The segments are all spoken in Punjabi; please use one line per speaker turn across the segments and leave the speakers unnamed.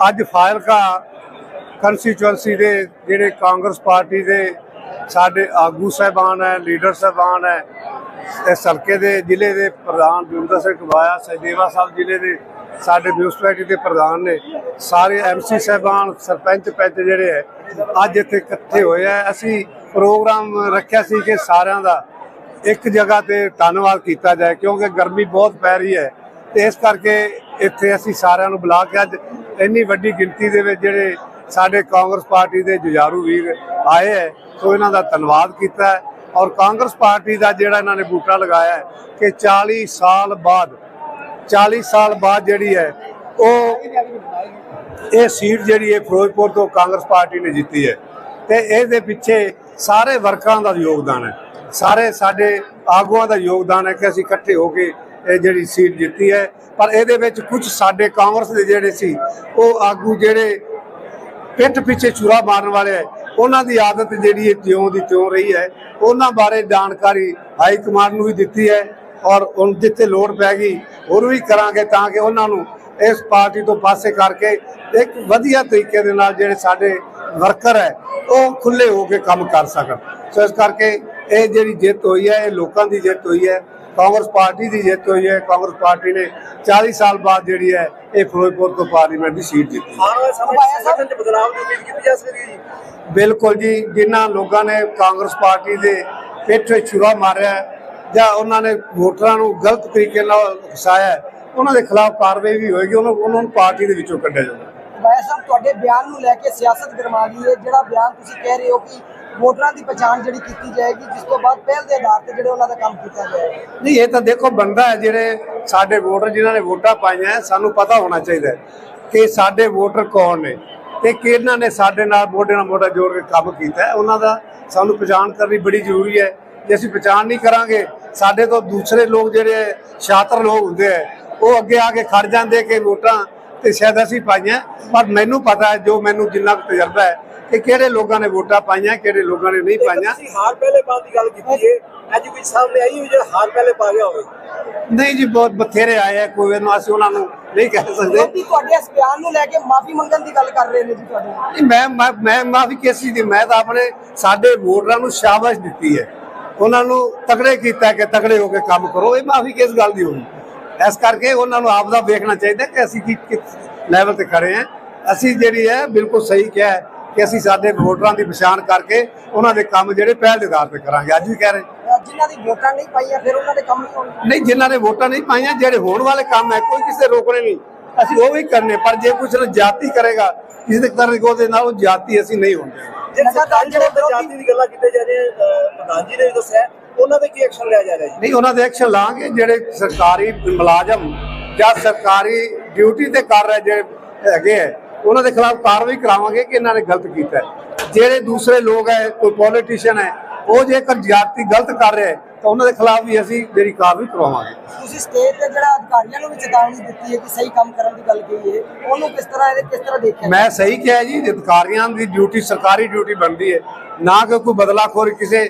ਅੱਜ ਫਾਜ਼ਿਲਕਾ ਕੰਸਟੀਚੁਐਂਸੀ ਦੇ ਜਿਹੜੇ ਕਾਂਗਰਸ ਪਾਰਟੀ ਦੇ ਸਾਡੇ ਆਗੂ ਸਾਹਿਬਾਨ ਹੈ ਲੀਡਰ ਸਾਹਿਬਾਨ ਹੈ ਇਸ ਹਲਕੇ ਦੇ ਜ਼ਿਲ੍ਹੇ ਦੇ ਪ੍ਰਧਾਨ ਜੁੰਦਰ ਸਿੰਘ ਕਬਾਇਆ ਸਹਿਦੇਵਾ ਸਾਹਿਬ ਜ਼ਿਲ੍ਹੇ ਦੇ ਸਾਡੇ ਮਿਊਨਿਸਪੈਲਿਟੀ ਦੇ ਪ੍ਰਧਾਨ ਨੇ, ਸਾਰੇ ਐਮਸੀ ਸਾਹਿਬਾਨ, ਸਰਪੰਚ ਪੰਚ ਜਿਹੜੇ ਹੈ, ਅੱਜ ਇੱਥੇ ਇਕੱਠੇ ਹੋਏ ਆ ਅਸੀਂ ਪ੍ਰੋਗਰਾਮ ਰੱਖਿਆ ਸੀ ਕਿ ਸਾਰਿਆਂ ਦਾ ਇੱਕ ਜਗ੍ਹਾ ਤੇ ਧੰਨਵਾਦ ਕੀਤਾ ਜਾਏ, ਕਿਉਂਕਿ ਗਰਮੀ ਬਹੁਤ ਪੈ ਰਹੀ ਹੈ, ਤੇ ਇਸ ਕਰਕੇ ਇੱਥੇ ਅਸੀਂ ਸਾਰਿਆਂ ਨੂੰ ਬੁਲਾ ਕੇ ਅੱਜ ਇੰਨੀ ਵੱਡੀ ਗਿਣਤੀ ਦੇ ਵਿੱਚ ਜਿਹੜੇ ਸਾਡੇ ਕਾਂਗਰਸ ਪਾਰਟੀ ਦੇ ਜੁਝਾਰੂ ਵੀਰ ਆਏ ਹੈ, ਸੋ ਇਹਨਾਂ ਦਾ ਧੰਨਵਾਦ ਕੀਤਾ ਹੈ। ਔਰ ਕਾਂਗਰਸ ਪਾਰਟੀ ਦਾ ਜਿਹੜਾ ਇਹਨਾਂ ਨੇ ਬੂਟਾ ਲਗਾਇਆ ਹੈ ਕਿ 40 ਸਾਲ ਬਾਅਦ 40 ਸਾਲ ਬਾਅਦ ਜਿਹੜੀ ਹੈ, ਉਹ ਇਹ ਸੀਟ ਜਿਹੜੀ ਹੈ ਫਿਰੋਜ਼ਪੁਰ ਤੋਂ ਕਾਂਗਰਸ ਪਾਰਟੀ ਨੇ ਜਿੱਤੀ ਹੈ। ਤੇ ਇਹਦੇ ਪਿੱਛੇ ਸਾਰੇ ਵਰਕਰਾਂ ਦਾ ਯੋਗਦਾਨ ਹੈ। ਸਾਰੇ ਸਾਡੇ ਆਗੂਆਂ ਦਾ ਯੋਗਦਾਨ ਹੈ ਕਿ ਅਸੀਂ ਇਕੱਠੇ ਹੋ ਕੇ ਇਹ ਜਿਹੜੀ ਸੀਟ ਜਿੱਤੀ ਹੈ। ਪਰ ਇਹਦੇ ਵਿੱਚ ਕੁਝ ਸਾਡੇ ਕਾਂਗਰਸ ਦੇ ਜਿਹੜੇ ਸੀ, ਉਹ ਆਗੂ ਜਿਹੜੇ ਪਿੱਠ ਪਿੱਛੇ ਛੁਰਾ ਮਾਰਨ ਵਾਲੇ ਹੈ ਉਹਨਾਂ ਦੀ ਆਦਤ ਜਿਹੜੀ ਹੈ ਤਿਉਂ ਦੀ ਤਿਉਂ ਰਹੀ ਹੈ। ਉਹਨਾਂ ਬਾਰੇ ਜਾਣਕਾਰੀ ਹਾਈ ਕਮਾਂਡ ਨੂੰ ਵੀ ਦਿੱਤੀ ਹੈ ਔਰ ਹੁਣ ਜਿੱਥੇ ਲੋੜ ਪੈ ਗਈ, ਹੋਰ ਵੀ ਕਰਾਂਗੇ ਤਾਂ ਕਿ ਉਹਨਾਂ ਨੂੰ ਇਸ ਪਾਰਟੀ ਤੋਂ ਪਾਸੇ ਕਰਕੇ ਇੱਕ ਵਧੀਆ ਤਰੀਕੇ ਦੇ ਨਾਲ ਜਿਹੜੇ ਸਾਡੇ ਵਰਕਰ ਹੈ, ਉਹ ਖੁੱਲੇ ਹੋ ਕੇ ਕੰਮ ਕਰ ਸਕਣ। ਸੋ ਇਸ ਕਰਕੇ ਇਹ ਜਿਹੜੀ ਜਿੱਤ ਹੋਈ ਹੈ, ਇਹ ਲੋਕਾਂ ਦੀ ਜਿੱਤ ਹੋਈ ਹੈ। ਕਾਂਗਰਸ ਪਾਰਟੀ ਦੀ ਜਿੱਤ ਹੋਈ ਹੈ ਕਾਂਗਰਸ ਪਾਰਟੀ ਨੇ 40 ਸਾਲ ਬਾਅਦ ਜਿਹੜੀ ਹੈ ਇਹ ਫਿਰੋਜ਼ਪੁਰ ਤੋਂ ਪਾਰਲੀਮੈਂਟ ਦੀ ਸੀਟ ਜਿੱਤੀ।
ਆਉਣ ਸਮੇਂ 'ਚ ਸੰਗਠਨ 'ਚ ਬਦਲਾਅ ਦੀ ਉਮੀਦ ਕੀਤੀ ਜਾ ਸਕਦੀ ਹੈ ਜੀ?
ਬਿਲਕੁਲ ਜੀ ਜਿਨ੍ਹਾਂ ਲੋਕਾਂ ਨੇ ਕਾਂਗਰਸ ਪਾਰਟੀ ਦੇ ਪਿੱਠ ਵਿੱਚ ਛੁਰਾ ਮਾਰਿਆ ਹੈ ਜਾਂ ਉਹਨਾਂ ਨੇ ਵੋਟਰਾਂ ਨੂੰ ਗਲਤ ਤਰੀਕੇ ਨਾਲ ਫਸਾਇਆ ਹੈ, ਉਹਨਾਂ ਦੇ ਖਿਲਾਫ ਕਾਰਵਾਈ ਵੀ ਹੋਏਗੀ ਉਹਨਾਂ ਉਹਨਾਂ ਨੂੰ ਪਾਰਟੀ ਦੇ ਵਿੱਚੋਂ ਕੱਢਿਆ ਜਾਊਗਾ।
ਸਾਹਿਬ ਤੁਹਾਡੇ ਬਿਆਨ ਨੂੰ ਲੈ ਕੇ ਸਿਆਸਤ ਗਰਮਾ ਗਈ ਹੈ ਜਿਹੜਾ ਬਿਆਨ ਤੁਸੀਂ ਕਹਿ ਰਹੇ ਹੋ ਕਿ ਵੋਟਰਾਂ ਦੀ ਪਛਾਣ ਜਿਹੜੀ ਕੀਤੀ ਜਾਏਗੀ, ਜਿਸ ਤੋਂ ਬਾਅਦ ਪਹਿਲ ਦੇ ਆਧਾਰ ਤੇ ਜਿਹੜੇ ਉਹਨਾਂ ਦਾ ਕੰਮ ਕੀਤਾ ਜਾਏਗਾ।
ਨਹੀਂ, ਇਹ ਤਾਂ ਦੇਖੋ, ਬੰਦਾ ਹੈ ਜਿਹੜੇ ਸਾਡੇ ਵੋਟਰ ਜਿਨ੍ਹਾਂ ਨੇ ਵੋਟਾਂ ਪਾਈਆਂ ਸਾਨੂੰ ਪਤਾ ਹੋਣਾ ਚਾਹੀਦਾ ਕਿ ਸਾਡੇ ਵੋਟਰ ਕੌਣ ਨੇ ਤੇ ਕਿਹਨਾਂ ਨੇ ਸਾਡੇ ਨਾਲ ਮੋਢੇ ਨਾਲ ਮੋਢਾ ਜੋੜ ਕੇ ਕੰਮ ਕੀਤਾ ਉਹਨਾਂ ਦਾ ਸਾਨੂੰ ਪਛਾਣ ਕਰਨੀ ਬੜੀ ਜ਼ਰੂਰੀ ਹੈ। ਜੇ ਅਸੀਂ ਪਛਾਣ ਨਹੀਂ ਕਰਾਂਗੇ, ਸਾਡੇ ਤੋਂ ਦੂਸਰੇ ਲੋਕ ਜਿਹੜੇ ਸ਼ਾਤਰ ਲੋਕ ਹੁੰਦੇ ਆ ਉਹ ਅੱਗੇ ਆ ਕੇ ਖੜ ਜਾਂਦੇ ਕਿ ਵੋਟਾਂ ਤੇ ਸ਼ਾਇਦ ਅਸੀਂ ਪਾਈਆਂ ਪਰ ਮੈਨੂੰ ਪਤਾ ਹੈ, ਜੋ ਮੈਨੂੰ ਜਿੰਨਾ ਕੁ ਤਜਰਬਾ ਹੈ ਕਿ ਕਿਹੜੇ ਲੋਕਾਂ ਨੇ ਵੋਟਾਂ ਪਾਈਆਂ ਕਿਹੜੇ ਲੋਕਾਂ ਨੇ ਨਹੀਂ ਪਾਈਆਂ।
ਤੁਸੀਂ ਹਾਰ ਪਹਿਲੇ ਪਾਉਣ ਦੀ ਗੱਲ ਕੀਤੀ ਹੈ ਅੱਜ ਕੋਈ ਸਾਹਮਣੇ ਆਈ ਹੋਈ ਜਿਹੜਾ ਹਾਰ ਪਹਿਲੇ ਪਾ ਗਿਆ ਹੋਵੇ।
ਨਹੀਂ ਜੀ ਬਹੁਤ ਬਥੇਰੇ ਆਏ ਆ ਕੋਈ ਨੂੰ ਅਸੀਂ ਉਹਨਾਂ ਨੂੰ ਨਹੀਂ ਕਹਿ ਸਕਦੇ।
ਲੋਕੀ ਤੁਹਾਡੇ ਇਸ ਬਿਆਨ ਨੂੰ ਲੈ ਕੇ ਮਾਫੀ ਮੰਗਣ ਦੀ ਗੱਲ ਕਰ ਰਹੇ ਨੇ ਜੀ ਤੁਹਾਡੇ।
ਨਹੀਂ, ਮੈਂ ਮੈਂ- ਮੈਂ ਮਾਫੀ ਕਿਸ ਦੀ? ਮੈਂ ਤਾਂ ਆਪਣੇ ਸਾਡੇ ਵੋਟਰਾਂ ਨੂੰ ਸ਼ਾਬਾਸ਼ ਦਿੱਤੀ ਹੈ ਉਹਨਾਂ ਨੂੰ ਤਕੜੇ ਕੀਤਾ ਕਿ ਤਕੜੇ ਹੋ ਕੇ ਕੰਮ ਕਰੋ। ਇਹ ਮਾਫੀ ਕਿਸ ਗੱਲ ਦੀ ਹੋਣੀ ਇਸ ਕਰਕੇ ਉਹਨਾਂ ਨੂੰ ਆਪ ਦਾ ਵੇਖਣਾ ਚਾਹੀਦਾ ਕਿ ਅਸੀਂ ਕੀ ਕਿਸ ਲੈਵਲ ਤੇ ਖੜੇ ਹਾਂ ਅਸੀਂ ਜਿਹੜੀ ਹੈ ਬਿਲਕੁਲ ਸਹੀ ਕਿਹਾ ਹੈ। ਕਿ ਅਸੀਂ ਸਾਡੇ ਵੋਟਰਾਂ ਦੀ ਪਛਾਣ ਕਰਕੇ ਉਹਨਾਂ ਦੇ ਕੰਮ ਜਿਹੜੇ ਪਹਿਲ ਦੇ ਆਧਾਰ ਤੇ ਕਰਾਂਗੇ। ਅੱਜ ਵੀ ਕਹਿ ਰਹੇ।
ਜਿਨ੍ਹਾਂ ਦੀ ਵੋਟਾਂ ਨਹੀਂ ਪਾਈਆਂ ਫਿਰ ਉਹਨਾਂ ਦੇ ਕੰਮ ਨਹੀਂ ਹੋਣਗੇ
ਨਹੀਂ ਜਿਨ੍ਹਾਂ ਨੇ ਵੋਟਾਂ ਨਹੀਂ ਪਾਈਆਂ ਜਿਹੜੇ ਹੋਣ ਵਾਲੇ ਕੰਮ ਹੈ ਕੋਈ ਕਿਸੇ ਰੋਕਣੇ ਨਹੀਂ। ਅਸੀਂ ਉਹ ਵੀ ਕਰਨੇ ਪਰ ਜੇ ਕੁਛ ਨੂੰ ਜਾਤੀ ਕਰੇਗਾ ਕਿਸੇ ਤਰ੍ਹਾਂ ਦੇ ਨਾਲ ਉਹ ਜਾਤੀ ਅਸੀਂ ਨਹੀਂ
ਜਿਹੜੇ
ਜਾਤੀ ਦੀ ਗੱਲਾਂ ਕੀਤੇ ਜਾ ਰਹੇ ਪ੍ਰਧਾਨ ਜੀ ਨੇ ਵੀ ਦੱਸਿਆ ਉਹਨਾਂ ਤੇ ਕੀ ਐਕਸ਼ਨ ਲਿਆ ਜਾ ਰਿਹਾ ਜੀ?
ਨਹੀਂ ਉਹਨਾਂ ਦੇ ਐਕਸ਼ਨ ਲਾਂਗੇ ਜਿਹੜੇ ਸਰਕਾਰੀ ਮੁਲਾਜ਼ਮ ਜਾਂ ਸਰਕਾਰੀ ਡਿਊਟੀ ਤੇ ਕਰ ਰਹੇ ਜਿਹੜੇ ਹੈਗੇ ਹੈ ਉਹਨਾਂ ਦੇ ਖਿਲਾਫ ਕਾਰਵਾਈ ਕਰਾਵਾਂਗੇ ਕਿ ਇਹਨਾਂ ਨੇ ਗਲਤ ਕੀਤਾ। ਜਿਹੜੇ ਦੂਸਰੇ ਲੋਕ ਹੈ ਕੋਈ ਪੋਲੀਟੀਸ਼ੀਅਨ ਹੈ ਉਹ ਜੇਕਰ ਜਾਤੀ ਗਲਤ ਕਰ ਰਿਹਾ ਹੈ ਤਾਂ ਉਹਨਾਂ ਦੇ ਖਿਲਾਫ ਵੀ ਅਸੀਂ ਜਿਹੜੀ ਕਾਰਵਾਈ ਕਰਵਾਵਾਂਗੇ
ਤੁਸੀਂ ਸਟੇਜ ਤੇ ਜਿਹੜਾ ਅਧਿਕਾਰੀਆਂ ਨੂੰ ਵੀ ਚੇਤਾਵਨੀ ਦਿੱਤੀ ਹੈ ਕਿ ਸਹੀ ਕੰਮ ਕਰਨ ਦੀ ਗੱਲ ਕਹੀ ਹੈ ਉਹਨੂੰ ਕਿਸ ਤਰ੍ਹਾਂ ਇਹਦੇ ਕਿਸ ਤਰ੍ਹਾਂ ਦੇਖਿਆ
ਮੈਂ ਸਹੀ ਕਿਹਾ ਜੀ ਅਧਿਕਾਰੀਆਂ ਦੀ ਡਿਊਟੀ ਸਰਕਾਰੀ ਡਿਊਟੀ ਬਣਦੀ ਹੈ ਨਾ ਕਿ ਕੋਈ ਬਦਲਾਖੋਰੀ ਕਿਸੇ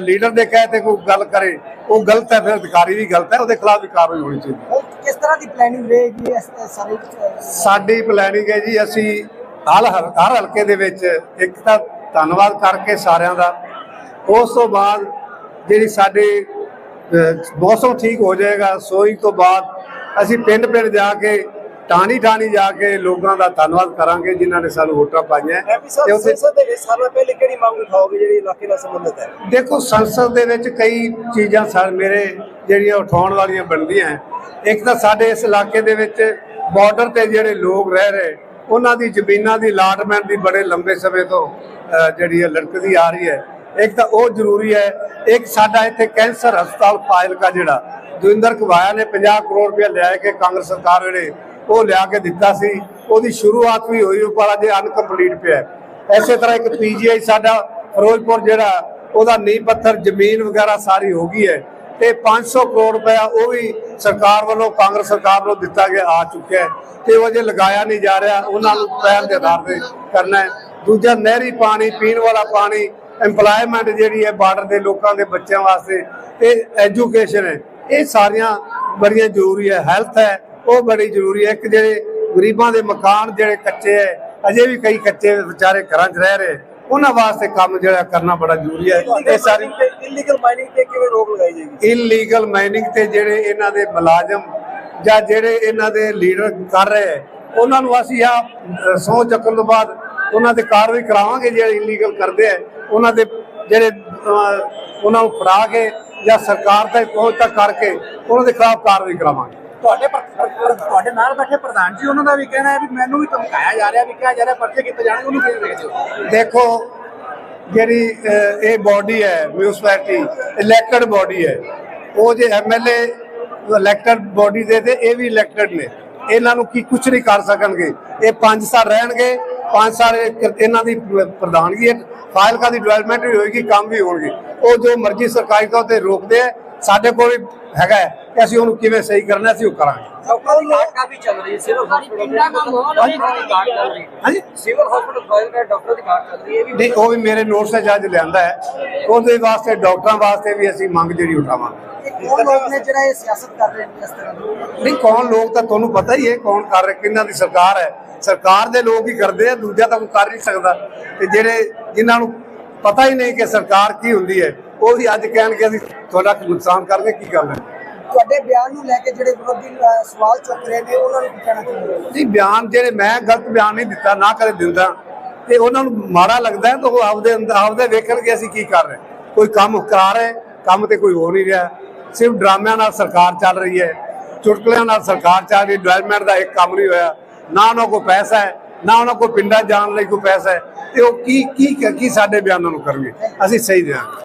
ਲੀਡਰ ਦੇ ਕਹੇ ਤੇ ਕੋਈ ਗੱਲ ਕਰੇ ਉਹ ਗਲਤ ਹੈ ਫਿਰ ਅਧਿਕਾਰੀ ਵੀ ਗਲਤ ਹੈ ਉਹਦੇ ਖਿਲਾਫ ਵੀ ਕਾਰਵਾਈ ਹੋਣੀ ਚਾਹੀਦੀ ਹੈ।
ਕਿਸ ਤਰ੍ਹਾਂ ਦੀ ਪਲੈਨਿੰਗ ਰਹੇਗੀ ਸਾਰੇ
ਸਾਡੀ ਪਲੈਨਿੰਗ ਹੈ ਜੀ ਅਸੀਂ ਹਰ ਹਰ ਹਲਕੇ ਦੇ ਵਿੱਚ ਇੱਕ ਤਾਂ ਧੰਨਵਾਦ ਕਰਕੇ ਸਾਰਿਆਂ ਦਾ। ਉਸ ਤੋਂ ਬਾਅਦ ਜਿਹੜੀ ਸਾਡੇ ਮੌਸਮ ਠੀਕ ਹੋ ਜਾਏਗਾ ਸੋਈ ਤੋਂ ਬਾਅਦ ਅਸੀਂ ਪਿੰਡ ਪਿੰਡ ਜਾ ਕੇ ਟਾਣੀ ਟਾਣੀ ਜਾ ਕੇ ਲੋਕਾਂ ਦਾ ਧੰਨਵਾਦ ਕਰਾਂਗੇ ਜਿਨ੍ਹਾਂ ਨੇ ਸਾਨੂੰ ਵੋਟਾਂ ਪਾਈਆਂ। ਤੇ ਉੱਥੇ
ਸੰਸਦ ਦੇ ਵਿੱਚ ਸਾਰਿਆਂ ਪਹਿਲੇ ਕਿਹੜੀ ਮੰਗ ਉਠਾਓਗੇ ਜਿਹੜੀ ਇਲਾਕੇ ਨਾਲ ਸੰਬੰਧਿਤ ਹੈ?
ਦੇਖੋ ਸੰਸਦ ਦੇ ਵਿੱਚ ਕਈ ਚੀਜ਼ਾਂ ਸਰ ਮੇਰੇ ਜਿਹੜੀਆਂ ਉਠਾਉਣ ਵਾਲੀਆਂ ਬਣਦੀਆਂ। ਇੱਕ ਤਾਂ ਸਾਡੇ ਇਸ ਇਲਾਕੇ ਦੇ ਵਿੱਚ ਬਾਰਡਰ ਤੇ ਜਿਹੜੇ ਲੋਕ ਰਹਿ ਰਹੇ ਉਹਨਾਂ ਦੀ ਜ਼ਮੀਨਾਂ ਦੀ ਅਲਾਟਮੈਂਟ ਦੀ ਬੜੇ ਲੰਬੇ ਸਮੇਂ ਤੋਂ ਜਿਹੜੀ ਹੈ ਲੜਕਦੀ ਆ ਰਹੀ ਹੈ। ਇੱਕ ਤਾਂ ਉਹ ਜ਼ਰੂਰੀ ਹੈ ਇੱਕ ਸਾਡਾ ਇੱਥੇ ਕੈਂਸਰ ਹਸਪਤਾਲ ਫਾਜ਼ਿਲਕਾ ਜਿਹੜਾ ਜੋਇੰਦਰ ਕਵਾਇਆ ਨੇ 50 ਕਰੋੜ ਰੁਪਏ ਲਿਆ ਕੇ ਕਾਂਗਰਸ ਸਰਕਾਰ ਵੇਲੇ ਉਹ ਲਿਆ ਕੇ ਦਿੱਤਾ ਸੀ, ਉਹਦੀ ਸ਼ੁਰੂਆਤ ਵੀ ਹੋਈ ਉਹ ਪਰ ਅਜੇ ਅਨਕੰਪਲੀਟ ਪਿਆ ਹੈ। ਐਸੇ ਤਰ੍ਹਾਂ ਇੱਕ ਪੀਜੀਆਈ ਸਾਡਾ ਫਿਰੋਜ਼ਪੁਰ ਜਿਹੜਾ, ਉਹਦਾ ਨੀਂਹ ਪੱਥਰ, ਜ਼ਮੀਨ ਵਗੈਰਾ ਸਾਰੀ ਹੋ ਗਈ ਹੈ ਤੇ 500 ਕਰੋੜ ਰੁਪਇਆ ਉਹ ਵੀ ਸਰਕਾਰ ਵੱਲੋਂ, ਕਾਂਗਰਸ ਸਰਕਾਰ ਵੱਲੋਂ ਦਿੱਤਾ ਗਿਆ, ਆ ਚੁੱਕਿਆ ਹੈ ਤੇ ਉਹ ਅਜੇ ਲਗਾਇਆ ਨਹੀਂ ਜਾ ਰਿਹਾ, ਉਹਨਾਂ ਨੂੰ ਪਹਿਲ ਦੇ ਆਧਾਰ ਤੇ ਕਰਨਾ ਹੈ ਦੂਜਾ, ਨਹਿਰੀ ਪਾਣੀ, ਪੀਣ ਵਾਲਾ ਪਾਣੀ, EMPLOYMENT ਜਿਹੜੀ ਹੈ ਬਾਰਡਰ ਦੇ ਲੋਕਾਂ ਦੇ ਬੱਚਿਆਂ ਵਾਸਤੇ, ਤੇ ਐਜੂਕੇਸ਼ਨ ਹੈ, ਇਹ ਸਾਰੀਆਂ ਬੜੀਆਂ ਜ਼ਰੂਰੀ ਹੈ ਹੈਲਥ ਹੈ ਉਹ ਬੜੀ ਜ਼ਰੂਰੀ ਹੈ। ਇੱਕ ਜਿਹੜੇ ਗਰੀਬਾਂ ਦੇ ਮਕਾਨ ਜਿਹੜੇ ਕੱਚੇ ਐ ਅਜੇ ਵੀ ਕਈ ਕੱਚੇ ਵਿਚਾਰੇ ਘਰਾਂ 'ਚ ਰਹਿ ਰਹੇ। ਉਹਨਾਂ ਵਾਸਤੇ ਕੰਮ ਜਿਹੜਾ ਕਰਨਾ ਬੜਾ ਜ਼ਰੂਰੀ ਹੈ। ਇਹ ਸਾਰੀ
ਇਲੀਗਲ ਮਾਈਨਿੰਗ ਤੇ ਕਿਵੇਂ ਰੋਕ ਲਗਾਈ ਜਾਏਗੀ?
ਇਲੀਗਲ ਮਾਈਨਿੰਗ ਤੇ ਜਿਹੜੇ ਇਹਨਾਂ ਦੇ ਮੁਲਾਜ਼ਮ ਜਾਂ ਜਿਹੜੇ ਇਹਨਾਂ ਦੇ ਲੀਡਰ ਕਰ ਰਹੇ ਉਹਨਾਂ ਨੂੰ ਅਸੀਂ ਆ ਸਹੁੰ ਚੱਕਣ ਤੋਂ ਬਾਅਦ ਉਹਨਾਂ ਤੇ ਕਾਰਵਾਈ ਕਰਾਵਾਂਗੇ ਜਿਹੜੇ ਇਲੀਗਲ ਕਰਦੇ ਆ ਉਹਨਾਂ ਦੇ ਜਿਹੜੇ ਉਹਨਾਂ ਨੂੰ ਫੜਾ ਕੇ ਜਾਂ ਸਰਕਾਰ ਤੱਕ ਪਹੁੰਚ ਤੱਕ ਕਰਕੇ ਉਹਨਾਂ ਦੇ ਖਿਲਾਫ ਕਾਰਵਾਈ ਕਰਾਵਾਂਗੇ।
ਤੁਹਾਡੇ ਪਰ- ਤੁਹਾਡੇ ਨਾਲ ਬੈਠੇ ਪ੍ਰਧਾਨ ਜੀ ਉਹਨਾਂ ਦਾ ਵੀ ਕਹਿਣਾ ਹੈ ਵੀ ਮੈਨੂੰ ਵੀ ਧਮਕਾਇਆ ਜਾ ਰਿਹਾ ਵੀ ਕਿਹਾ ਜਾ ਰਿਹਾ ਪਰਚੇ ਕੀਤੇ ਜਾਣਗੇ ਉਹਨੂੰ ਕਿਵੇਂ ਵੇਖਦੇ ਹੋ
ਦੇਖੋ ਜਿਹੜੀ ਅਹ, ਇਹ ਬਾਡੀ ਹੈ ਮਿਊਨਿਸਪੈਲਿਟੀ ਇਲੈਕਟਡ ਬਾਡੀ ਹੈ। ਉਹ ਜੇ ਐਮਐਲਏ ਇਲੈਕਟਡ ਬਾਡੀ ਦੇ ਤੇ ਇਹ ਵੀ ਇਲੈਕਟਡ ਨੇ। ਇਹਨਾਂ ਨੂੰ ਕੀ ਕੁਝ ਨਹੀਂ ਕਰ ਸਕਣਗੇ। ਇਹ 5 ਸਾਲ ਰਹਿਣਗੇ 5 ਸਾਲ ਇਹ- ਇਹਨਾਂ ਦੀ ਪ੍ਰਧਾਨਗੀ ਹੈ ਫਾਈਲ ਦੀ ਡਿਵੈਲਪਮੈਂਟ ਵੀ ਹੋਏਗੀ ਕੰਮ ਵੀ ਹੋਣਗੇ। ਉਹ ਜੋ ਮਰਜ਼ੀ ਸਰਕਾਰੀ ਤੌਰ ਤੇ ਰੋਕਦੇ ਆ ਸਾਡੇ ਕੋਲ ਵੀ ਹੈਗਾ ਹੈ ਕਿ ਅਸੀਂ ਉਹਨੂੰ ਕਿਵੇਂ ਸਹੀ ਕਰਨਾ ਅਸੀਂ ਉਹ ਕਰਾਂਗੇ।
ਡਾਕਟਰ ਦੀ ਘਾਟ ਕਾਫੀ ਚੱਲ ਰਹੀ ਹੈ ਸਿਵਲ ਹਸਪੀਟਲ ਦੀ ਘਾਟ ਚੱਲ ਰਹੀ ਹੈ।
ਹਾਂਜੀ?
ਸਿਵਲ ਹਸਪੀਟਲ ਫਾਈਲ ਦਾ ਡਾਕਟਰ ਦੀ ਘਾਟ ਚੱਲ ਰਹੀ ਹੈ ਇਹ ਵੀ
ਨਹੀਂ ਉਹ ਵੀ ਮੇਰੇ ਨੋਟਸ 'ਚ ਅੱਜ ਲਿਆਂਦਾ ਹੈ। ਉਹਦੇ ਵਾਸਤੇ ਡਾਕਟਰਾਂ ਵਾਸਤੇ ਵੀ ਅਸੀਂ ਮੰਗ ਜਿਹੜੀ ਉਠਾਵਾਂਗੇ।
ਕੌਣ ਲੋਕ ਨੇ ਜਿਹੜਾ ਇਹ ਸਿਆਸਤ ਕਰ ਰਹੇ ਨੇ ਇਸ ਤਰ੍ਹਾਂ ਦੀ?
ਨਹੀਂ ਕੌਣ ਲੋਕ ਤਾਂ ਤੁਹਾਨੂੰ ਪਤਾ ਹੀ ਹੈ ਕੌਣ ਕਰ ਰਿਹਾ ਕਿਹਨਾਂ ਦੀ ਸਰਕਾਰ ਹੈ। ਸਰਕਾਰ ਦੇ ਲੋਕ ਹੀ ਕਰਦੇ ਆ ਦੂਜਾ ਤਾਂ ਕੋਈ ਕਰ ਨਹੀਂ ਸਕਦਾ। ਤੇ ਜਿਹੜੇ ਜਿਨ੍ਹਾਂ ਨੂੰ ਪਤਾ ਹੀ ਨਹੀਂ ਕਿ ਸਰਕਾਰ ਕੀ ਹੁੰਦੀ ਹੈ ਉਹ ਵੀ ਅੱਜ ਕਹਿਣਗੇ ਅਸੀਂ ਤੁਹਾਡਾ ਨੁਕਸਾਨ ਕਰਕੇ ਕੀ ਗੱਲ ਹੈ
ਤੁਹਾਡੇ ਬਿਆਨ ਨੂੰ ਲੈ ਕੇ ਜਿਹੜੇ ਵਿਰੋਧੀ ਸਵਾਲ ਚੁੱਕ ਰਹੇ ਨੇ ਉਹਨਾਂ ਨੂੰ ਕੀ ਕਹਿਣਾ ਚਾਹੁੰਦੇ
ਨਹੀਂ ਬਿਆਨ ਜਿਹੜੇ ਮੈਂ ਗਲਤ ਬਿਆਨ ਨਹੀਂ ਦਿੱਤਾ ਨਾ ਕਦੇ ਦਿੰਦਾ। ਤੇ ਉਹਨਾਂ ਨੂੰ ਮਾੜਾ ਲੱਗਦਾ ਹੈ ਤਾਂ ਉਹ ਆਪਦੇ ਅੰਦਰ ਆਪਦੇ ਵੇਖਣਗੇ ਅਸੀਂ ਕੀ ਕਰ ਰਹੇ ਕੋਈ ਕੰਮ ਕਰਾ ਰਹੇ ਕੰਮ ਤੇ ਕੋਈ ਹੋ ਨਹੀਂ ਰਿਹਾ। ਸਿਰਫ ਡਰਾਮਿਆਂ ਨਾਲ ਸਰਕਾਰ ਚੱਲ ਰਹੀ ਹੈ ਚੁਟਕਲਿਆਂ ਨਾਲ ਸਰਕਾਰ ਚੱਲ ਰਹੀ ਡਿਵੈਲਪਮੈਂਟ ਦਾ ਇੱਕ ਕੰਮ ਨਹੀਂ ਹੋਇਆ। ਨਾ ਉਹਨਾਂ ਕੋਲ ਪੈਸਾ ਹੈ ਨਾ ਉਹਨਾਂ ਕੋਲ ਪਿੰਡਾਂ ਜਾਣ ਲਈ ਕੋਈ ਪੈਸਾ ਹੈ। ਤੇ ਉਹ ਕੀ ਕੀ ਕੀ ਸਾਡੇ ਬਿਆਨਾਂ ਨੂੰ ਕਰਨਗੇ? ਅਸੀਂ ਸਹੀ ਦਿਆਂਗੇ।